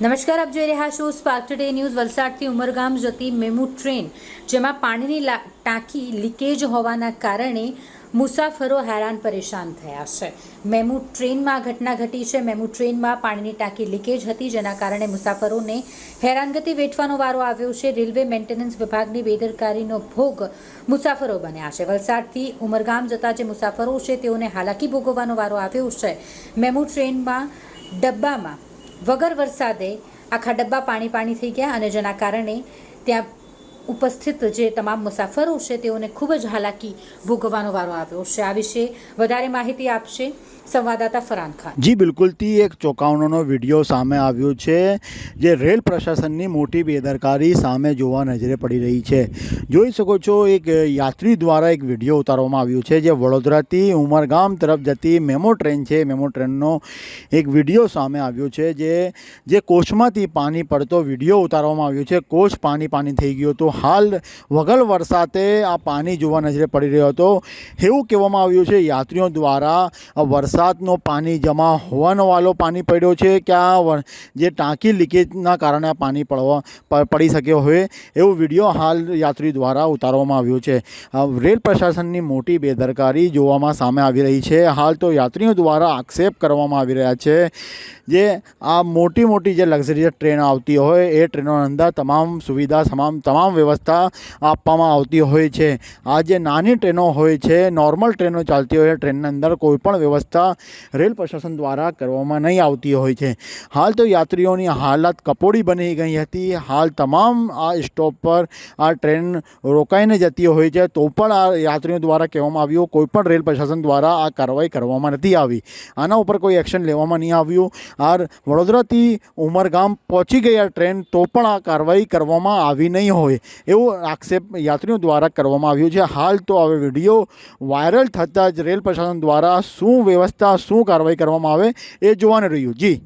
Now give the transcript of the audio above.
નમસ્કાર, આપ જોઈ રહ્યા છો સ્પાર્ક ટુડે ન્યૂઝ વલસાડથી ઉમરગામ જતી મેમુ ટ્રેન, જેમાં પાણીની ટાંકી લીકેજ હોવાના કારણે મુસાફરો હેરાન પરેશાન થયા છે. મેમુ ટ્રેનમાં ઘટના ઘટી છે. મેમુ ટ્રેનમાં પાણીની ટાંકી લીકેજ હતી, જેના કારણે મુસાફરોને હેરાનગતિ વેઠવાનો વારો આવ્યો છે. રેલવે મેન્ટેનન્સ વિભાગની બેદરકારીનો ભોગ મુસાફરો બન્યા છે. વલસાડથી ઉમરગામ જતા જે મુસાફરો છે, તેઓને હાલાકી ભોગવવાનો વારો આવ્યો છે. મેમુ ટ્રેનમાં ડબ્બામાં વગર વરસાદે આખા ડબ્બા પાણી પાણી થઈ ગયા અને જેના કારણે ત્યાં ઉપસ્થિત જે તમામ મુસાફરો છે તેઓને ખૂબ જ હાલાકી ભોગવવાનો વારો આવ્યો છે. આ વિશે વધારે માહિતી આપશે સંવાદદાતા ફરાન ખાન. જી, બિલકુલથી એક ચોંકાવણીનો વીડિયો સામે આવ્યો છે, જે રેલ પ્રશાસનની મોટી બેદરકારી સામે જોવા નજરે પડી રહી છે. જોઈ શકો છો, એક યાત્રી દ્વારા એક વીડિયો ઉતારવામાં આવ્યો છે, જે વડોદરાથી ઉમરગામ તરફ જતી મેમો ટ્રેન છે. મેમો ટ્રેનનો એક વીડિયો સામે આવ્યો છે, જે જે કોચમાંથી પાણી પડતો વીડિયો ઉતારવામાં આવ્યો છે. કોચ પાણી પાણી થઈ ગયો હતો. હાલ વગર વરસાદે આ પાણી જોવા નજરે પડી રહ્યો હતો. એવું કહેવામાં આવ્યું છે, યાત્રીઓ દ્વારા આ વરસાદનો પાણી જમા હોવાનો વાલો પાણી પડ્યો છે. કે આ જે ટાંકી લીકેજના કારણે આ પાણી પડવા પડી શક્યો હોય એવો વીડિયો હાલ યાત્રી દ્વારા ઉતારવામાં આવ્યો છે. રેલ પ્રશાસનની મોટી બેદરકારી જોવામાં સામે આવી રહી છે. હાલ તો યાત્રીઓ દ્વારા આક્ષેપ કરવામાં આવી રહ્યા છે જે આ મોટી મોટી જે લક્ઝરિયસ ટ્રેન આવતી હોય, એ ટ્રેનોની અંદર તમામ સુવિધા, તમામ તમામ વ્યવસ્થા આપવામાં આવતી હોય છે. આ જે નાની ટ્રેનો હોય છે, નોર્મલ ટ્રેનો ચાલતી હોય ટ્રેનની અંદર કોઈ પણ વ્યવસ્થા રેલ પ્રશાસન દ્વારા કરવામાં નહીં આવતી હોય છે. હાલ તો યાત્રીઓની હાલત કપોડી બની ગઈ હતી. હાલ તમામ આ સ્ટોપ પર આ ટ્રેન રોકાઈને જતી હોય છે. તો પણ આ યાત્રીઓ દ્વારા કહેવામાં આવ્યું, કોઈ પણ રેલ પ્રશાસન દ્વારા આ કાર્યવાહી કરવામાં નથી આવી. આના ઉપર કોઈ એક્શન લેવામાં નહીં આવ્યું. આ વડોદરાથી ઉમરગામ પહોંચી ગઈ આ ટ્રેન, તો પણ આ કાર્યવાહી કરવામાં આવી નહીં હોય એવો આક્ષેપ યાત્રીઓ દ્વારા કરવામાં આવ્યો છે. હાલ તો હવે વીડિયો વાયરલ થતાં જ રેલ પ્રશાસન દ્વારા શું વ્યવસ્થા શું કાર્યવાહી કરવામાં આવે એ જોવાનું રહ્યું. જી.